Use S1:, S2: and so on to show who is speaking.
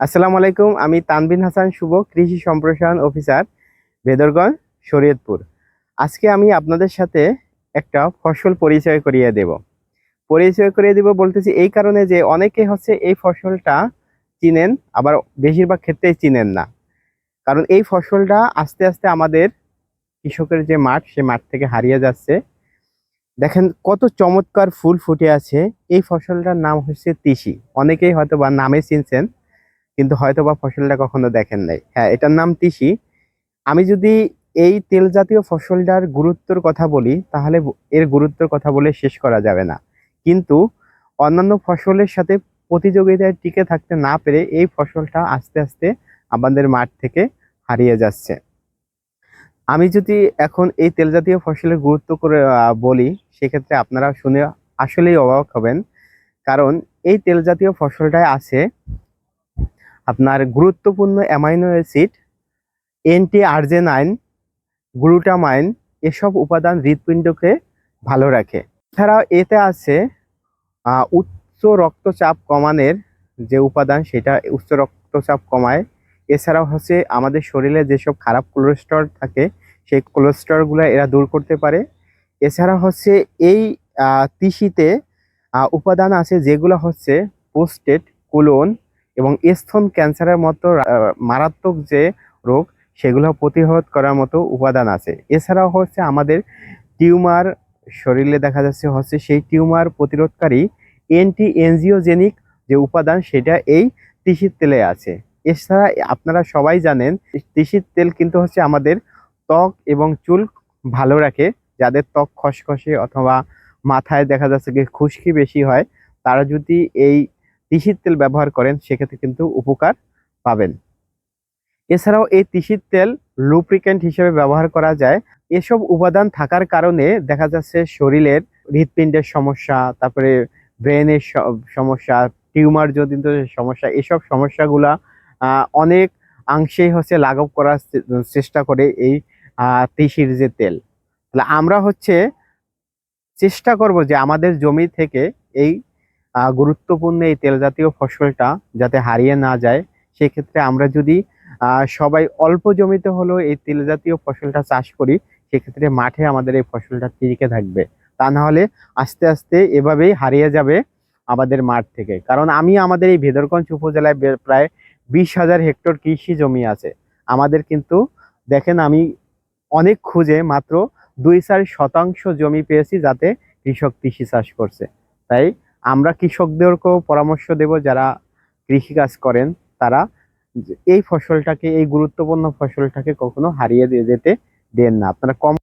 S1: আসসালামু আলাইকুম, আমি তানবিন হাসান শুভ, কৃষি সম্প্রসারণ অফিসার, বেদরগঞ্জ, শরীয়তপুর। আজকে আমি আপনাদের সাথে একটা ফসল পরিচয় করিয়ে দেব। পরিচয় করিয়ে দেব বলতেছি এই কারণে যে অনেকে হচ্ছে এই ফসলটা চিনেন, আবার বেশিরভাগ ক্ষেত্রেই চিনেন না। কারণ এই ফসলটা আস্তে আস্তে আমাদের কৃষকের যে মাঠ, সে মাঠ থেকে হারিয়ে যাচ্ছে। দেখেন কত চমৎকার ফুল ফুটে আছে। এই ফসলটার নাম হচ্ছে তিসি। অনেকেই হয়তো বা নামে চিনছেন। কিন্তু হয়তো বা ফসলটা কখনো দেখেন নাই। হ্যাঁ এটার নাম তিসি। আমি যদি এই তেল জাতীয় ফসলটার গুরুত্বর কথা বলি, তাহলে এর গুরুত্বর কথা বলে শেষ করা যাবে না। কিন্তু অন্যান্য ফসলের সাথে প্রতিযোগিতায় টিকে থাকতে না পেরে এই ফসলটা আস্তে আস্তে আমাদের মাঠ থেকে হারিয়ে যাচ্ছে। আমি যদি এখন এই তেল জাতীয় ফসলের গুরুত্ব করে বলি, সেক্ষেত্রে আপনারা শুনে আসলেই অবাক হবেন। কারণ এই তেল জাতীয় ফসলটায় আছে আপনার গুরুত্বপূর্ণ amino acid anti arginine glutamine, এসব উপাদান হৃৎপিণ্ডকে ভালো রাখে। এছাড়াও এতে আছে উচ্চ রক্তচাপ কমানোর যে উপাদান, সেটা উচ্চ রক্তচাপ কমায়। এছাড়াও হচ্ছে আমাদের শরীরে যেসব খারাপ কোলেস্ট্রল থাকে, সেই কোলেস্ট্রলগুলো এরা দূর করতে পারে। এছাড়া হচ্ছে এই তিসিতে উপাদান আছে যেগুলো হচ্ছে পোস্টেড কোলন এবং স্তন ক্যান্সারের মতো মারাত্মক যে রোগ, সেগুলো প্রতিরোধ করার মতো উপাদান আছে। এছাড়াও হচ্ছে আমাদের টিউমার, শরীরে দেখা যাচ্ছে হচ্ছে সেই টিউমার প্রতিরোধকারী এন্টি এনজিওজেনিক যে উপাদান, সেটা এই তিসির তেলে আছে। এছাড়া আপনারা সবাই জানেন তিসির তেল কিন্তু হচ্ছে আমাদের ত্বক এবং চুল ভালো রাখে। যাদের ত্বক খসখসে অথবা মাথায় দেখা যাচ্ছে কি খুশকি বেশি হয়, তারা যদি এই তিসির তেল ব্যবহার করেন, সেক্ষেত্রে কিন্তু উপকার পাবেন। এছাড়াও এই তিসির তেল লুপ্রিকেন্ট হিসেবে ব্যবহার করা যায়। এসব উপাদান থাকার কারণে দেখা যাচ্ছে শরীরের হৃৎপিণ্ডের সমস্যা, তারপরে ব্রেনের সমস্যা, টিউমার জনিত সমস্যা, এসব সমস্যাগুলা অনেক অংশেই হচ্ছে লাঘব করার চেষ্টা করে এই তিসির যে তেল। তাহলে আমরা হচ্ছে চেষ্টা করব যে আমাদের জমি থেকে এই গুরুত্বপূর্ণ এই তেল জাতীয় ফসলটা যাতে হারিয়ে না যায়, সেক্ষেত্রে আমরা যদি সবাই অল্প জমিতে হলেও এই তেল জাতীয় ফসলটা চাষ করি, সেক্ষেত্রে মাঠে আমাদের এই ফসলটা টিকে থাকবে। তা না হলে আস্তে আস্তে এভাবেই হারিয়ে যাবে আমাদের মাঠ থেকে। কারণ আমি আমাদের এই ভেদরগঞ্জ উপজেলায় প্রায় বিশ হাজার হেক্টর কৃষি জমি আছে। আমাদের কিন্তু, দেখেন আমি অনেক খুঁজে মাত্র দুই চার শতাংশ জমি পেয়েছি যাতে কৃষক কৃষি চাষ করছে। তাই আমরা কৃষকদেরকেও পরামর্শ দেব যারা কৃষিকাজ করেন, তারা এই ফসলটাকে, এই গুরুত্বপূর্ণ ফসলটাকে কখনো হারিয়ে দিয়ে যেতে দেন না। আপনারা কম